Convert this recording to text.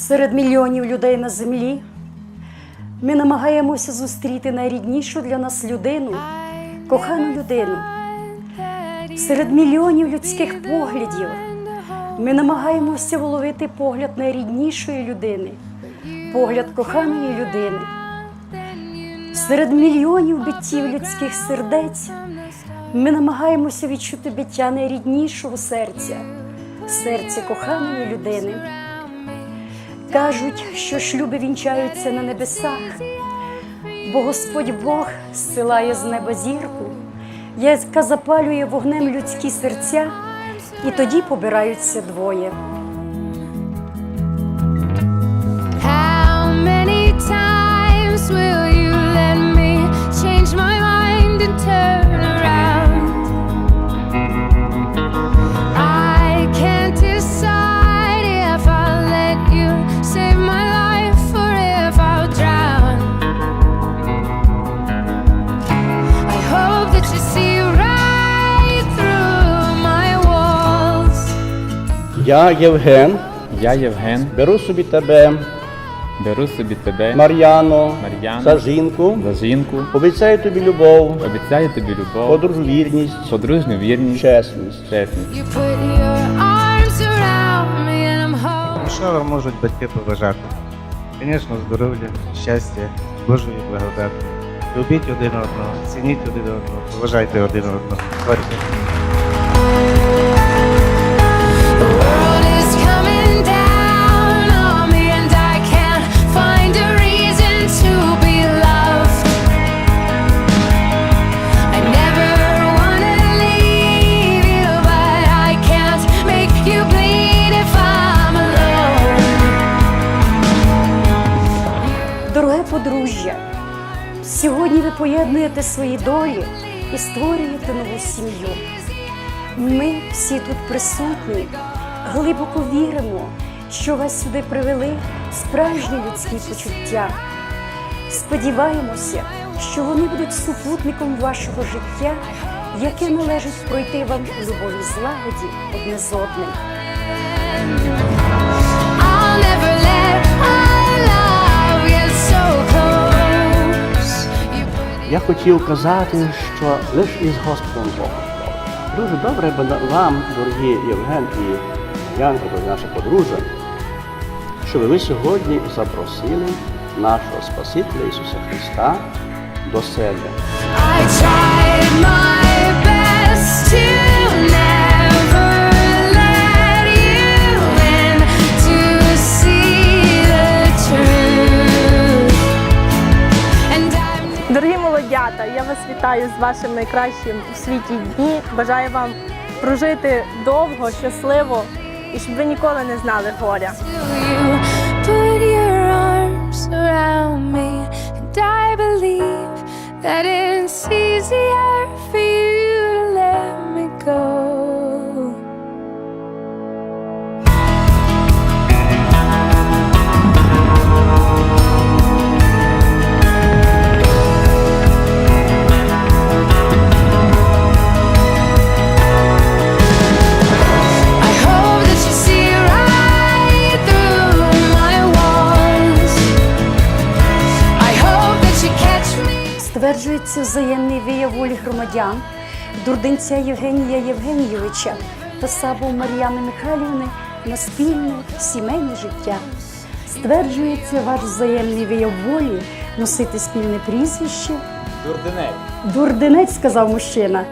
Серед мільйонів людей на землі ми намагаємося зустріти найріднішу для нас людину, кохану людину. Серед мільйонів людських поглядів ми намагаємося вловити погляд найріднішої людини, погляд коханої людини. Серед мільйонів биттів людських сердець ми намагаємося відчути биття найріднішого серця, серця коханої людини. Кажуть, що шлюби вінчаються на небесах, бо Господь Бог зсилає з неба зірку, яка запалює вогнем людські серця, і тоді побираються двоє. Я, Євген, Я Євген, беру собі тебе, беру собі тебе Мар'яно, Мар'яно, за жінку, за жінку, обіцяю тобі любов, обіцяю тобі любов, подружу вірність, подружню вірність, чесність. чесність. You put your arms around me and I'm holding. Що вам можуть батьки побажати? Звісно, здоров'я, щастя, Божої благодати. Любіть один одного, цініть один одного, поважайте один одного. Творіть. Подружжя, сьогодні ви поєднуєте свої долі і створюєте нову сім'ю. Ми всі тут присутні, глибоко віримо, що вас сюди привели справжні людські почуття. Сподіваємося, що вони будуть супутником вашого життя, яке належить пройти вам у любові злагоді одне з одним. I'll never let Я хотів казати, що лише із Господом Богом. Дуже добре б вам, дорогі Євген і Янка, наша подружжя, щоб ви сьогодні запросили нашого Спасителя Ісуса Христа до себе. Дорогі я вас вітаю з вашим найкращим у світі дні. Бажаю вам прожити довго, щасливо і щоб ви ніколи не знали горя. that it's easier for me. Стверджується взаємний вияв волі громадян, дурденця Євгенія Євгенійовича та Сабу Мар'яни Михайлівни на спільне сімейне життя. Стверджується ваш взаємний вияв волі носити спільне прізвище. Дурденець. Дурденець, сказав мужчина.